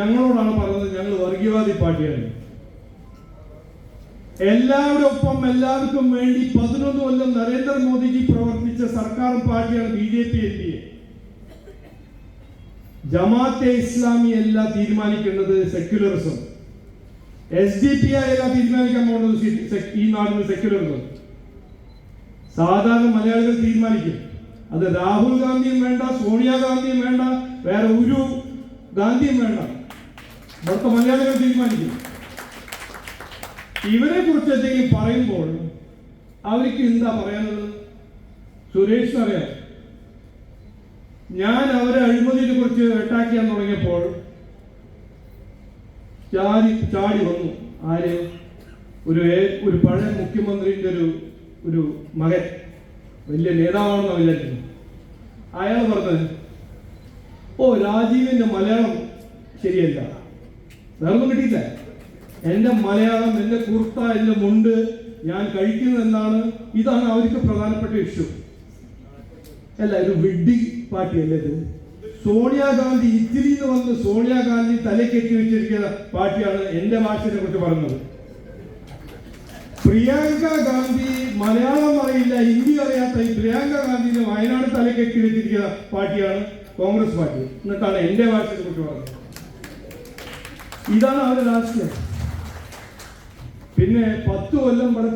ഞങ്ങളോടാണ് പറഞ്ഞത് ഞങ്ങൾ വർഗീയവാദി പാർട്ടിയാണ്. എല്ലാവരുടെ ഒപ്പം എല്ലാവർക്കും വേണ്ടി പതിനൊന്ന് കൊല്ലം നരേന്ദ്രമോദിജി പ്രവർത്തിച്ച സർക്കാർ പാർട്ടിയാണ് B J P and Jamaate Islami അല്ല തീരുമാനിക്കേണ്ടത് സെക്യുലറിസം. എസ് ഡി പി അല്ല തീരുമാനിക്കാൻ പോകുന്നത് ഈ നാടിന് സെക്യുലറിസം. സാധാരണ മലയാളികൾ തീരുമാനിക്കും. അത് രാഹുൽ ഗാന്ധിയും വേണ്ട സോണിയാഗാന്ധിയും വേണ്ട വേറെ ഒരു ഗാന്ധിയും വേണ്ട. ഇവിടുത്തെ മലയാളികൾ തീരുമാനിക്കും. ഇവരെ കുറിച്ച് എന്തെങ്കിലും പറയുമ്പോൾ അവർക്ക് എന്താ പറയാനുള്ളത്? സുരേഷ് അറിയാം ഞാൻ അവരെ അഴിമതിയെ കുറിച്ച് ചെയ്യാൻ തുടങ്ങിയപ്പോൾ ചാടി ചാടി വന്നു. ആര്? ഒരു ഒരു പഴയ മുഖ്യമന്ത്രിന്റെ ഒരു ഒരു മകൻ. വലിയ നേതാവാണെന്ന് വിചാരിക്കുന്നു. അയാൾ പറഞ്ഞത് ഓ രാജീവിന്റെ മലയാളം ശരിയല്ല. വേറൊന്നും കിട്ടിയില്ല എന്റെ മലയാളം എന്റെ കുർത്ത എന്റെ മുണ്ട് ഞാൻ കഴിക്കുന്നത് എന്താണ് ഇതാണ് അവർക്ക് പ്രധാനപ്പെട്ട ഇഷ്യൂ അല്ല ഒരു വിഡ്ഡി പാർട്ടി അല്ലേ ഇത്? സോണിയാഗാന്ധി ഇത്തിരി എന്ന് വന്ന് സോണിയാഗാന്ധി തലക്കെട്ടി വെച്ചിരിക്കുന്ന പാർട്ടിയാണ് എന്റെ ഭാഷയെ കുറിച്ച് പറഞ്ഞത് പ്രിയങ്ക ഗാന്ധി മലയാളം അറിയില്ല ഹിന്ദി അറിയാത്ത ഈ പ്രിയങ്ക ഗാന്ധിനെ വയനാട് തലക്കെട്ടി വെച്ചിരിക്കുന്ന പാർട്ടിയാണ് കോൺഗ്രസ് പാർട്ടി. എന്നിട്ടാണ് എന്റെ ഭാഷയെ കുറിച്ച് പറഞ്ഞത് ഇതാണ് അവരുടെ രാഷ്ട്രീയം. പിന്നെ പത്ത് കൊല്ലം ഇവിടെ